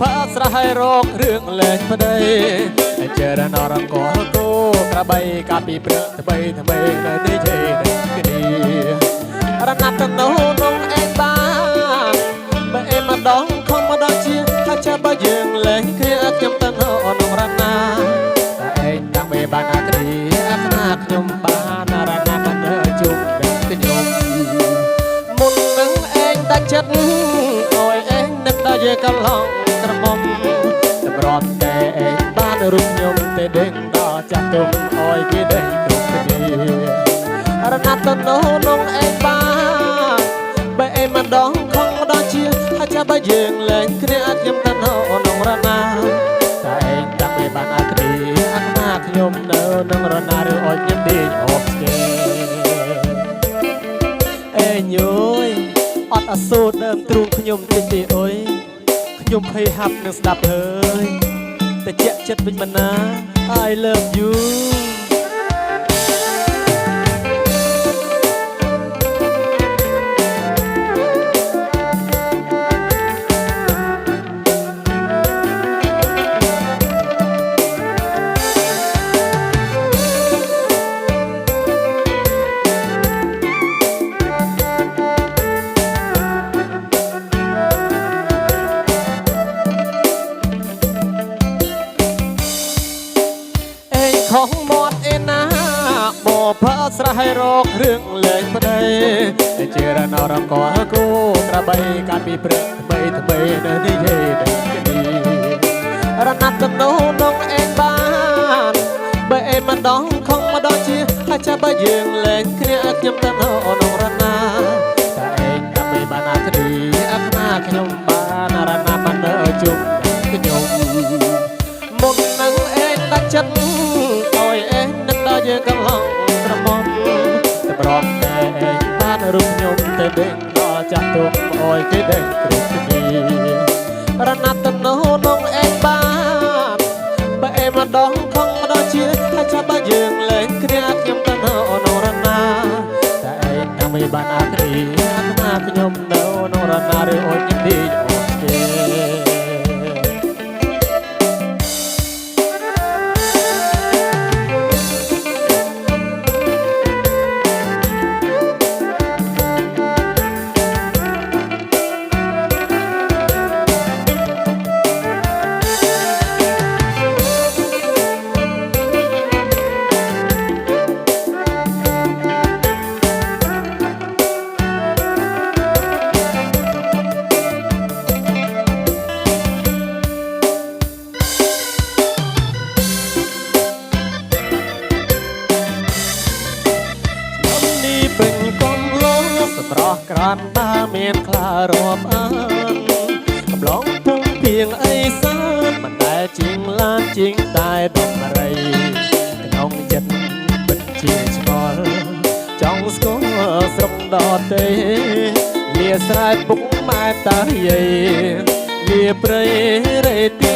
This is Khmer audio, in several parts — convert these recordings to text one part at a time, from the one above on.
ផាស្រះឲ្យរកគ្រឿងលែងប្តីហើយជរណរកលគោក្របីកាពីព្រឹកថ្មីថ្មីនៅនេះជេនឹងគ្នារណាត់ទៅនោះនងឯងបាន ក្រមុំសម្រាប់តែឯងបានរូបខ្ញុំតែដេញដល់ចាស់ទុំអើយគេដេញគ្រប់គ្នារណាត់ទៅនោះនងឯងបានបើឯងមិនដងខំម្ដងជាហើយចាំបើយើងលែងគ្នាខ្ញុំទៅនៅនងរណាតែឯងតាំងពីបានអាគ្រីអាខ្នាខ្ញុំនៅនឹងរណាឬអោយខ្ញុំដេញអបស្គែអេញយអត់អាសូរដើមទ្រូងខ្ញុំតិចទេអុយ ខ្ញុំភ័យហាប់នឹងស្ដាប់ហើយតែជាក់ចិត្តវិញមិនណា I love you បផើស្រះឲ្យរករឿងលែងប្តីតែជារណរកលគោក្របីកាត់ពីព្រឹកថ្មីថ្មីនៅនេះហេដល់គ្នារណាត់ទៅនោះនងអេងបានបើអេមិនដងខំម្ដងជាហើយចាំបើយើងលែងគ្នាខ្ញុំទៅនៅនងរណាតែអេងដើម្បីបានអាគ្រីអាខ្នាខ្ញុំបានរណាត់បាននៅជុំខ្ញុំមុននឹងអេងដាច់ចិត្តអើយអេងនឹកដល់យើងកន្លង រូបខ្ញុំទៅដេញដល់ចាស់ទុំអើយគេដេញគ្រប់ ឡុងពុំពីងអីសានមិនដែលជាងឡានជាងតែដំរីក្នុងចិត្តមិនជាឆ្ងល់ចង់ស្គាល់ស្រុកដទេលាស្រែពុកម៉ែតាយាយលាព្រៃរេទីទួ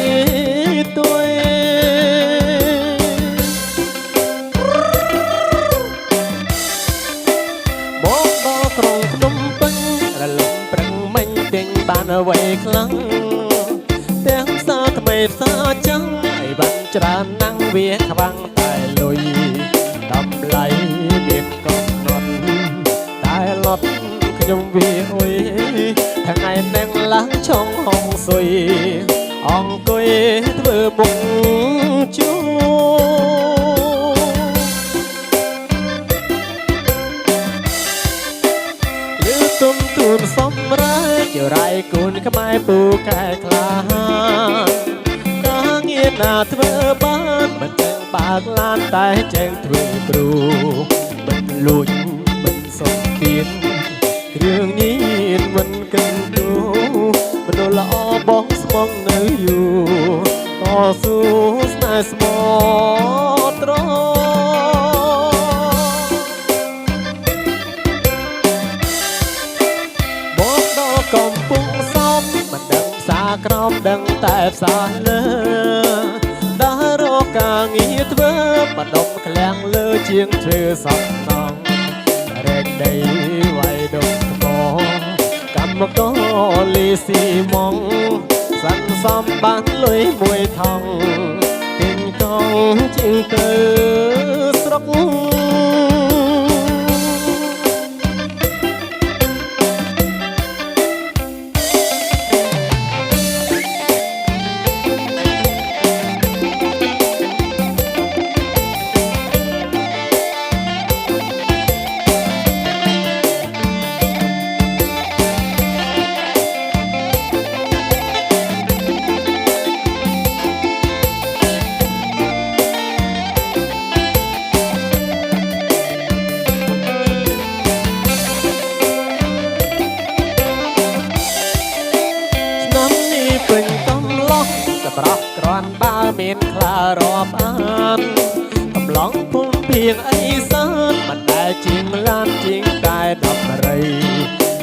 ងមិញទាំងបានអ្វីខ្លាំងទាំងផ្សារថ្មីផ្សារចឹងអីបានច្រើនណាំងវាខ្វាំងតែលុយតម្លៃមានកំណត់តែលត់ខ្ញុំវាអុយថ្ងៃនឹងឡើងឆុងហងសុយអង្គុយធ្វើមុខជួរលឺទុំទួនសំរែ ជារៃគូនខ្មែរពូកែខ្លាហានការងារណាធ្វើបានមិនចឹងបើកឡានតែចេងធ្វើគ្រូមិនលួចមិនសុំទៀនគ្រឿងញៀនមិនកិន កដល់កំពុងសំមិនដឹងផ្សារក្រមដឹងតែផ្សារលើដើររកការងារធ្វើបដុំក្លាំងលើជាងធ្វើសំណងរែកដីវាយដុំថ្មកម្មករលីស៊ីម៉ងសាន់សំបានលុយមួយថងទិញកងជាងទៅស្រុក ពេញកំឡោះសម្រាប់ក្រាន់បើមានខ្លារាប់អានកំឡងភូមិភៀងអីសានមិនដែលជាងឡានជាងតែដល់រី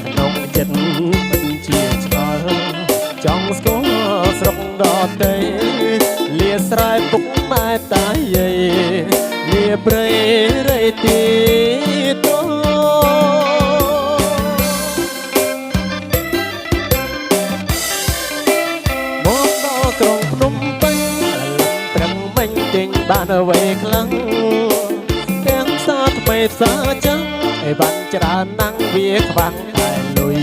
ក្នុងចិត្តមិនជាឆ្ងល់ចង់ស្គាល់ស្រុកដតេលាស្រែពុកម៉ែតាយាយលាព្រៃរៃទី ផ្សារចឹងឯបានច្រើនណាំងវាខ្វាំងតែលុយ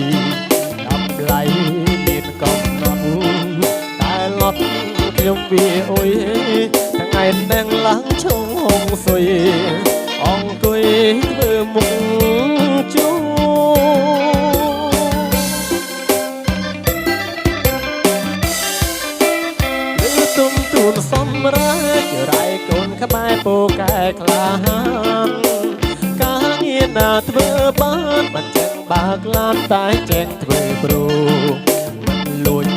តម្លៃមានកំណត់តែលត់ខ្ញុំវាអុយថ្ងៃនឹងឡើងឈងហងសុយអង្គុយធ្វើមុខជួ ធ្វើបានមិនចឹងបើកឡានតែចេះធ្វើព្រូមិនលួច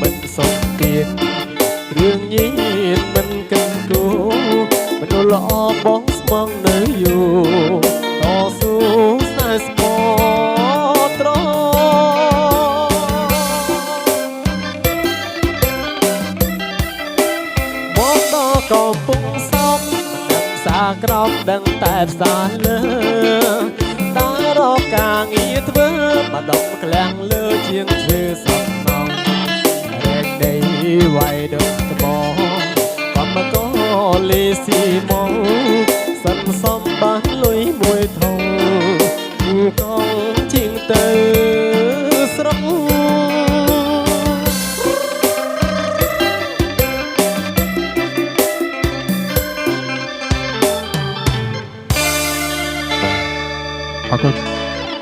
មិនសុខទៀតរឿងញៀនមិនកិនគូមនុស្សល្អបងស្មងនៅយូរតស៊ូស្នេហ៍ស្មោះត្រង់មកដល់កំពង់សោកមិនដឹងផ្សារក្រោមដឹងតែផ្សារលើតារកការ ងារធ្វើមកដុំក្លាំងលើជាងឈើសំណងរែកដីវាយដុំថ្មកំមកលីស៊ីមកសិនសំបានលុយមួយធំកងជាងទៅ